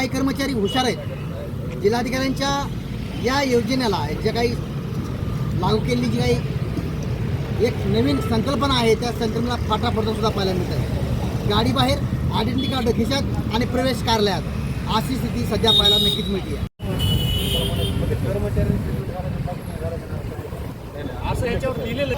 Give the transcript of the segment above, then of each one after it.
काही कर्मचारी हुशार आहेत. जिल्हाधिकाऱ्यांच्या या योजनेला ज्या काही लागू केलेली जी काही एक नवीन संकल्पना आहे त्या संकल्पनेला फाटा सुद्धा पाहायला मिळत आहे. गाडी बाहेर आयडेंटिटी कार्ड खिशात आणि प्रवेश कार्यालयात. अशी स्थिती सध्या पाहायला नक्कीच मिळते. आहे असं याच्यावर लिहिलेलं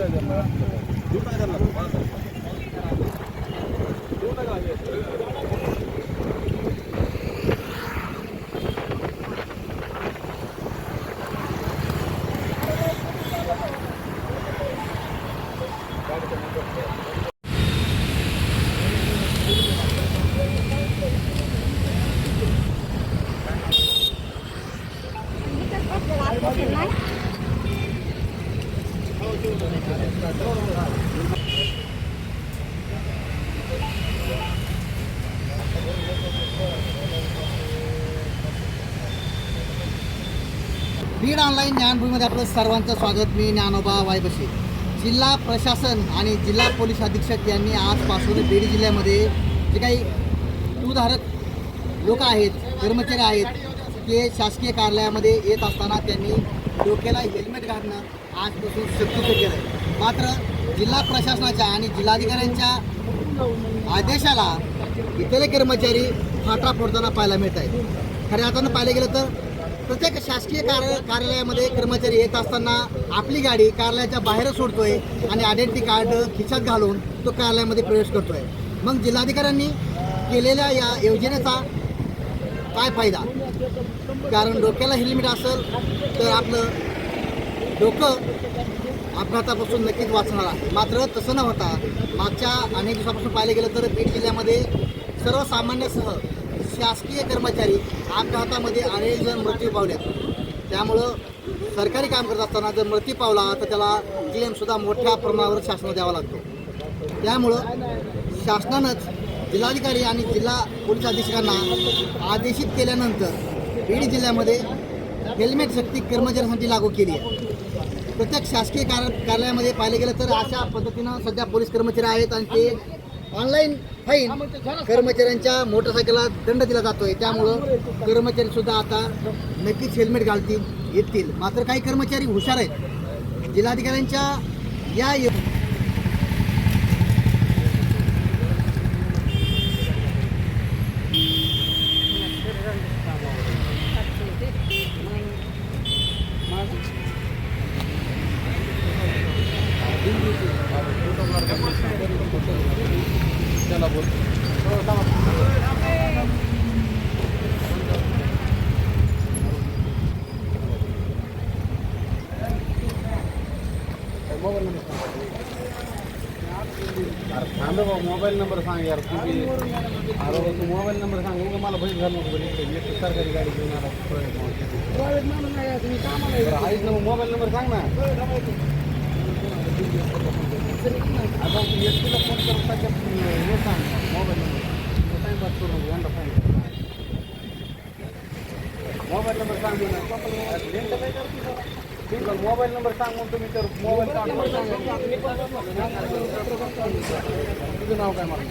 对对，对对对，对对对，对，बीड ऑनलाईन ज्ञानभूमीमध्ये आपलं सर्वांचं स्वागत. मी ज्ञानोबा वायबशी. जिल्हा प्रशासन आणि जिल्हा पोलीस अधीक्षक यांनी आजपासून बीड जिल्ह्यामध्ये जे काही टूधारक लोक आहेत कर्मचारी आहेत ते शासकीय कार्यालयामध्ये येत असताना त्यांनी डोक्याला हेल्मेट घालणं आजपासून सक्तीचं केलं आहे मात्र जिल्हा प्रशासनाच्या आणि जिल्हाधिकाऱ्यांच्या आदेशाला इथले कर्मचारी फाटा फोडताना पाहायला मिळत आहेत. खऱ्या अर्थानं पाहिलं गेलं तर प्रत्येक शासकीय कार्य कार्यालयामध्ये कर्मचारी येत असताना आपली गाडी कार्यालयाच्या बाहेर सोडतोय आणि आयडेंटिटी कार्ड खिशात घालून तो कार्यालयामध्ये प्रवेश करतोय. मग जिल्हाधिकाऱ्यांनी केलेल्या या योजनेचा काय फायदा? कारण डोक्याला हेल्मेट असेल तर आपलं डोकं अपघातापासून नक्कीच वाचणार आहे. मात्र तसं न होता मागच्या अनेक दिवसापासून पाहिलं गेलं तर बीड जिल्ह्यामध्ये सर्वसामान्यसह शासकीय कर्मचारी अपघातामध्ये अनेक जण मृत्यू पावलेत. त्यामुळं सरकारी काम करत असताना जर मृत्यू पावला तर त्याला क्लेमसुद्धा मोठ्या प्रमाणावर शासनाला द्यावा लागतो. त्यामुळं शासनानंच जिल्हाधिकारी आणि जिल्हा पोलीस अधीक्षकांना आदेशित केल्यानंतर बीड जिल्ह्यामध्ये हेल्मेट सक्ती कर्मचाऱ्यांसाठी लागू केली आहे. प्रत्येक शासकीय कार कार्यालयामध्ये पाहिलं गेलं तर अशा पद्धतीनं सध्या पोलीस कर्मचारी आहेत आणि ते ऑनलाईन फाईन कर्मचाऱ्यांच्या मोटरसायकलला दंड दिला जातोय. त्यामुळं कर्मचारी सुद्धा आता नक्कीच हेल्मेट घालतील येतील. मात्र काही कर्मचारी हुशार आहेत. जिल्हाधिकाऱ्यांच्या या थांब रे भाऊ मोबाईल नंबर सांग यार तुझी अरे भाऊ, तू मोबाईल नंबर सांग उगा मला भैस घालू नको बरं. इथे एक सरकारी गाडी घेऊन आला बरं, आहेच ना मग मोबाईल नंबर सांग ना आता तू एस टीला फोन करून टाक हे सांग मोबाईल नंबर टाइमपास करू नको यांना फोन कर मोबाईल नंबर सांग मोबाईल नंबर सांग मग तुम्ही तर मोबाईल तुझं नाव काय मला?